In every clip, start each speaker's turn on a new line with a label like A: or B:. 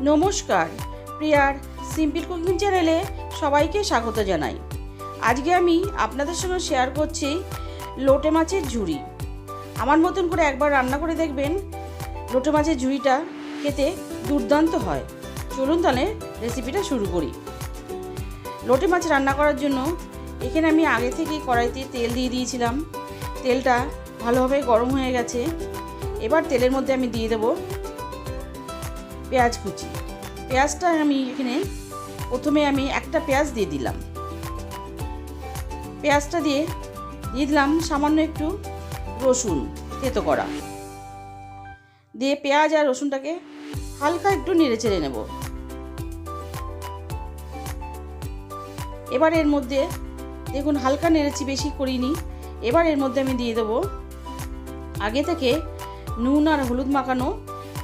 A: নমস্কার। প্রিয়ার simple cooking চ্যানেলে সবাইকে স্বাগত জানাই। আজকে আমি আপনাদের সঙ্গে শেয়ার করছি লোটে মাছের ঝুড়ি। আমার মতন করে একবার রান্না করে দেখবেন, লোটে মাছের ঝুড়িটা খেতে দুর্দান্ত হয়। চলুন তাহলে রেসিপিটা শুরু করি। লোটে মাছ রান্না করার জন্য এখানে আমি আগে থেকেই কড়াইতে তেল দিয়ে দিয়েছিলাম। তেলটা ভালোভাবে গরম হয়ে গেছে। এবার তেলের মধ্যে আমি দিয়ে দেবো পেঁয়াজ কুচি। পেঁয়াজটা আমি এখানে প্রথমে আমি একটা পেঁয়াজ দিয়ে দিলাম। পেঁয়াজটা দিয়ে দিয়ে দিলাম সামান্য একটু রসুন তেতো করা। দিয়ে পেঁয়াজ আর রসুনটাকে হালকা একটু নেড়ে চেড়ে নেব। এবার এর মধ্যে দেখুন হালকা নেড়েছি, বেশি করিনি। এবার এর মধ্যে আমি দিয়ে দেবো আগে থেকে নুন আর হলুদ মাখানো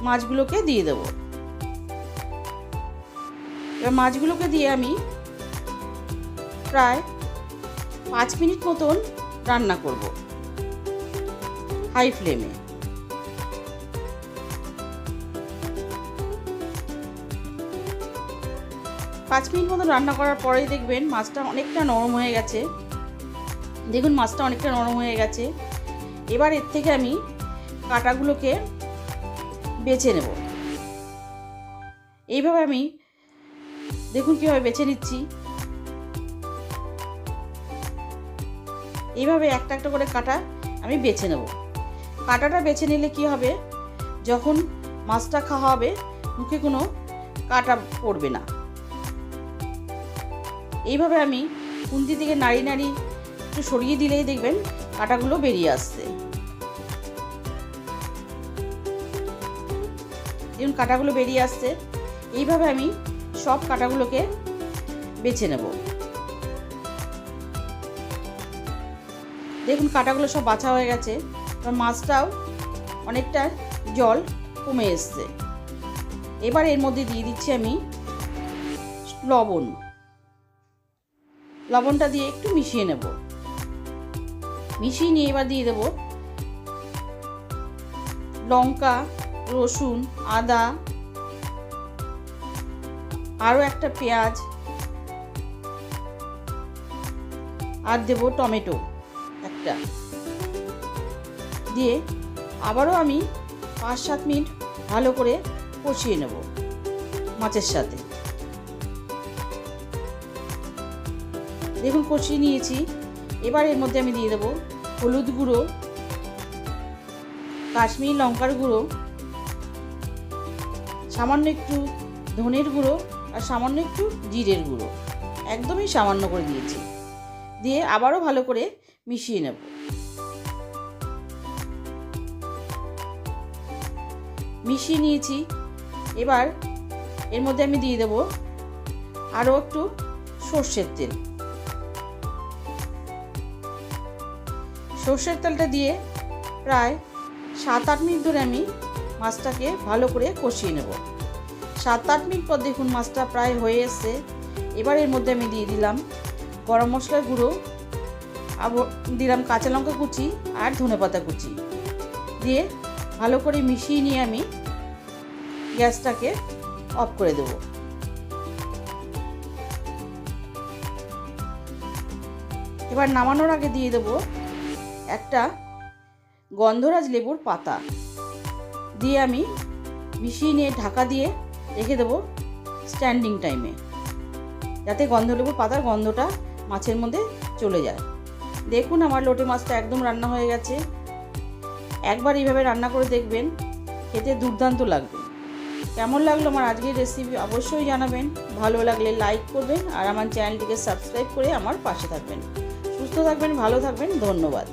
A: মাছগুলোকে দিয়ে দেবো। এবার মাছগুলোকে দিয়ে আমি প্রায় পাঁচ মিনিট মতন রান্না করব। হাই ফ্লেমে। পাঁচ মিনিট মতন রান্না করার পরেই দেখবেন মাছটা অনেকটা নরম হয়ে গেছে। দেখুন মাছটা অনেকটা নরম হয়ে গেছে। এবার এর থেকে আমি কাটাগুলোকে বেছে নেব। এইভাবে আমি দেখুন কীভাবে বেছে নিচ্ছি। এইভাবে একটা একটা করে কাটা আমি বেছে নেব। কাটাটা বেছে নিলে কি হবে? যখন মাছটা খাওয়া হবে, মুখে কোনো কাটা পড়বে না। এইভাবে আমি খুন্তি থেকে নাড়ি নাড়ি একটু সরিয়ে দিলেই দেখবেন কাটাগুলো বেরিয়ে আসছে। দেখুন কাটাগুলো বেরিয়ে আসছে। এইভাবে আমি সব কাটাগুলোকে বেছে নেব। দেখুন কাটাগুলো সব বাছা হয়ে গেছে। এবার মাছটাও অনেকটা জল কমে এসছে। এবার এর মধ্যে দিয়ে দিচ্ছি আমি লবণ। লবণটা দিয়ে একটু মিশিয়ে নেব। মিশিয়ে নিয়ে এবার দিয়ে দেব লঙ্কা, রসুন, আদা আরও একটা পেঁয়াজ। আর দেব টমেটো একটা। দিয়ে আবারও আমি পাঁচ সাত মিনিট ভালো করে কষিয়ে নেব মাছের সাথে। দেখুন কষিয়ে নিয়েছি। এবার এর মধ্যে আমি দিয়ে দেবো হলুদ গুঁড়ো, কাশ্মীরি লঙ্কার গুঁড়ো, সামান্য একটু ধনের গুঁড়ো আর সামান্য একটু জিরের গুঁড়ো। একদমই সামান্য করে দিয়েছি। দিয়ে আবারও ভালো করে মিশিয়ে নেব। মিশিয়ে নিয়েছি। এবার এর মধ্যে আমি দিয়ে দেব আরও একটু সর্ষের তেল। সর্ষের তেলটা দিয়ে প্রায় সাত আট মিনিট ধরে আমি মাছটাকে ভালো করে কষিয়ে নেব। সাত আট মিনিট পর দেখুন মাছটা প্রায় হয়ে এসছে। এবার এর মধ্যে আমি দিয়ে দিলাম গরম মশলার গুঁড়ো আবার দিলাম কাঁচা লঙ্কা কুচি আর ধনে পাতা কুচি। দিয়ে ভালো করে মিশিয়ে নিয়ে আমি গ্যাসটাকে অফ করে দেব। এবার নামানোর আগে দিয়ে দেব একটা গন্ধরাজ লেবুর পাতা। দিয়ে আমি মিশিয়ে নিয়ে ঢাকা দিয়ে রেখে দেবো স্ট্যান্ডিং টাইমে যাতে গন্ধলেবুর পাতার গন্ধটা মাছের মধ্যে চলে যায়। দেখুন আমার লোটে মাছটা একদম রান্না হয়ে গেছে। একবার এইভাবে রান্না করে দেখবেন, খেতে দুর্দান্ত লাগবে। কেমন লাগল আমার আজকের রেসিপি অবশ্যই জানাবেন। ভালো লাগলে লাইক করবেন আর আমার চ্যানেলটিকে সাবস্ক্রাইব করে আমার পাশে থাকবেন। সুস্থ থাকবেন, ভালো থাকবেন, ধন্যবাদ।